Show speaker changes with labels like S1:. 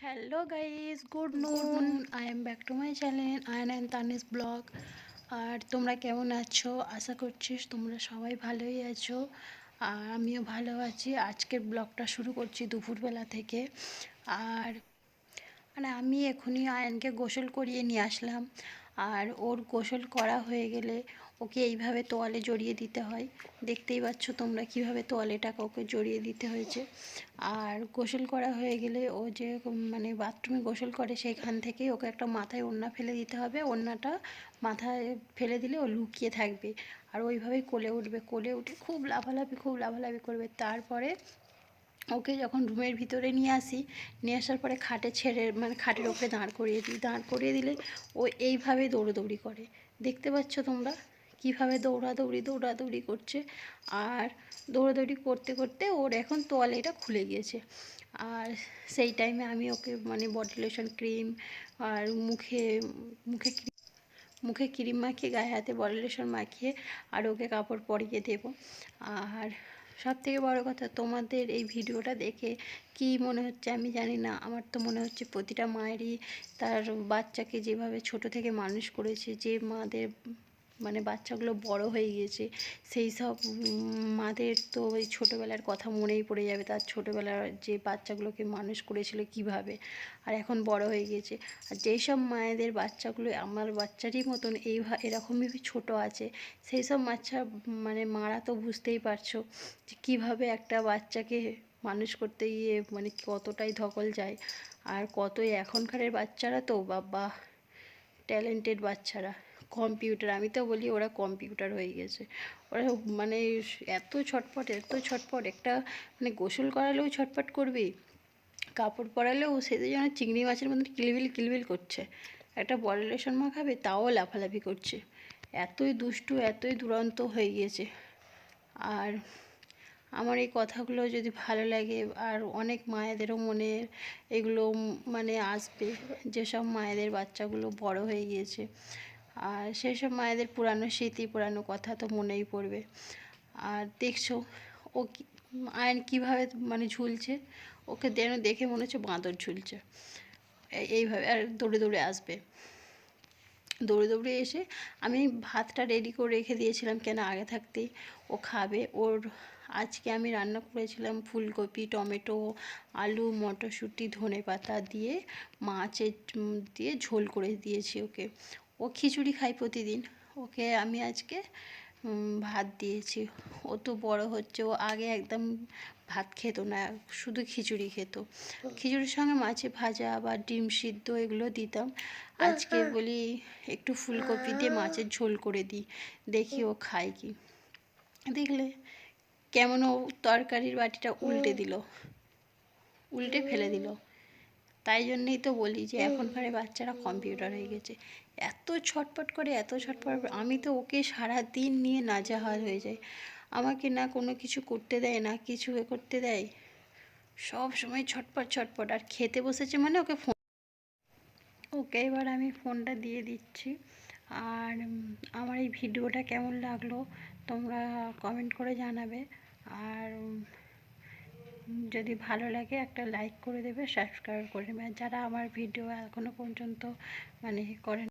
S1: Hello guys good noon I am back to my channel Ayan and Tanis blog আর তোমরা কেমন আছো? আশা করছিস তোমরা সবাই ভালোই আছো। আর আমিও ভালো আছি। আজকের ব্লগটা শুরু করছি দুপুরবেলা থেকে। আর মানে আমি এখনই আয়নকে গোসল করিয়ে নিয়ে আসলাম। আর ওর গোসল করা হয়ে গেলে ওকে এইভাবে তোয়ালে জড়িয়ে দিতে হয়। দেখতেই পাচ্ছ তোমরা কীভাবে তোয়ালেটাকে ওকে জড়িয়ে দিতে হয়েছে। আর গোসল করা হয়ে গেলে ও যে মানে বাথরুমে গোসল করে সেখান থেকে ওকে একটা মাথায় ওড়না ফেলে দিতে হবে। ওড়নাটা মাথায় ফেলে দিলে ও লুকিয়ে থাকবে। আর ওইভাবেই কোলে উঠবে। কোলে উঠে খুব লাফালাফি খুব লাফালাফি করবে। তারপরে ওকে যখন রুমের ভিতরে নিয়ে আসি, নিয়ে আসার পরে খাটে ছেড়ে মানে খাটের ওপরে দাঁড় করিয়ে দিই। দাঁড় করিয়ে দিলে ও এইভাবে দৌড়োদৌড়ি করে। দেখতে পাচ্ছ তোমরা কীভাবে দৌড়াদৌড়ি দৌড়াদৌড়ি করছে। আর দৌড়াদৌড়ি করতে করতে ওর এখন তোয়ালেটা খুলে গিয়েছে। আর সেই টাইমে আমি ওকে মানে বডি লোশন ক্রিম আর মুখে মুখে মুখে ক্রিম মাখিয়ে, গায়ে হাতে বডি লোশন মাখিয়ে আর ওকে কাপড় পরিয়ে দেবো। আর সব থেকে বড়ো কথা, তোমাদের এই ভিডিওটা দেখে কি মনে হচ্ছে আমি জানি না। আমার তো মনে হচ্ছে প্রতিটা মায়েরই তার বাচ্চাকে যেভাবে ছোট থেকে মানুষ করেছে, যে মাদের মানে বাচ্চাগুলো বড় হয়ে গিয়েছে, সেই সব মাদের তো ওই ছোটোবেলার কথা মনেই পড়ে যাবে। তার ছোটোবেলার যে বাচ্চাগুলোকে মানুষ করেছিল কীভাবে, আর এখন বড় হয়ে গিয়েছে। আর যেই সব মায়েদের বাচ্চাগুলো, আমার বাচ্চারই মতন এই এরকমই ছোট আছে, সেই সব বাচ্চা মানে মারা তো বুঝতেই পারছ যে কীভাবে একটা বাচ্চাকে মানুষ করতে গিয়ে মানে কতটাই ধকল যায়। আর কতই এখনকারের বাচ্চারা তো, বাবা, ট্যালেন্টেড বাচ্চারা। কম্পিউটার আমি তো বলি ওরা কম্পিউটার হয়ে গেছে। ওরা মানে এত ছটপট এত ছটপট, একটা মানে গোসল করালেও ছটপট করবি, কাপড় পরালেও সেটা যেন চিংড়ি মাছের মধ্যে কিলবিল কিলবিল করছে। একটা বডি লোশন মাখাবে তাও লাফালাফি করছে। এতই দুষ্টু, এতই দুরন্ত হয়ে গিয়েছে আর আমার এই কথাগুলো যদি ভালো লাগে, আর অনেক মায়েদেরও মনে এগুলো মানে আসবে, যেসব মায়েদের বাচ্চাগুলো বড় হয়ে গিয়েছে। আর সব মায়েদের পুরানো স্মৃতি, পুরানো কথা তো মনেই পড়বে। আর দেখছ, ও আয়ন কীভাবে মানে ঝুলছে? ওকে যেন দেখে মনে হচ্ছে বাঁদর ঝুলছে। এইভাবে আর দৌড়ে দৌড়ে আসবে। দৌড়ে দৌড়ে এসে আমি ভাতটা রেডি করে রেখে দিয়েছিলাম কেন আগে থাকতেই। ও খাবে। ওর আজকে আমি রান্না করেছিলাম ফুলকপি, টমেটো, আলু, মটরশুঁটি ধনে পাতা দিয়ে মাছের দিয়ে ঝোল করে দিয়েছি ওকে। ও খিচুড়ি খায় প্রতিদিন। ওকে আমি আজকে ভাত দিয়েছি। ও তো বড় হচ্ছে ও আগে একদম ভাত খেত না শুধু খিচুড়ি খেত। খিচুড়ির সঙ্গে মাছে ভাজা বা ডিম সিদ্ধ এগুলো দিতাম। আজকে বলি একটু ফুলকপি দিয়ে মাছের ঝোল করে দিই দেখি ও খায় কি। দেখলে কেমন ও তরকারির বাটিটা উল্টে দিল উল্টে ফেলে দিল। তাই জন্যেই তো বলি যে এখনকার বাচ্চারা কম্পিউটার হয়ে গেছে। এত ছটপট করে এত ছটপট আমি তো ওকে সারা দিন নিয়ে নাজাহাল হয়ে যাই। আমাকে না কোনো কিছু করতে দেয় না কিছু এ করতে দেয়। সব সময় ছটপট ছটপট। আর খেতে বসেছে মানে ওকে ফোন ওকে এবার আমি ফোনটা দিয়ে দিচ্ছি। আর আমার এই ভিডিওটা কেমন লাগল তোমরা কমেন্ট করে জানাবে। আর যদি ভালো লাগে একটা লাইক করে দেবে সাবস্ক্রাইব করে দেবে। যারা আমার ভিডিও এখনও পর্যন্ত মানে করেন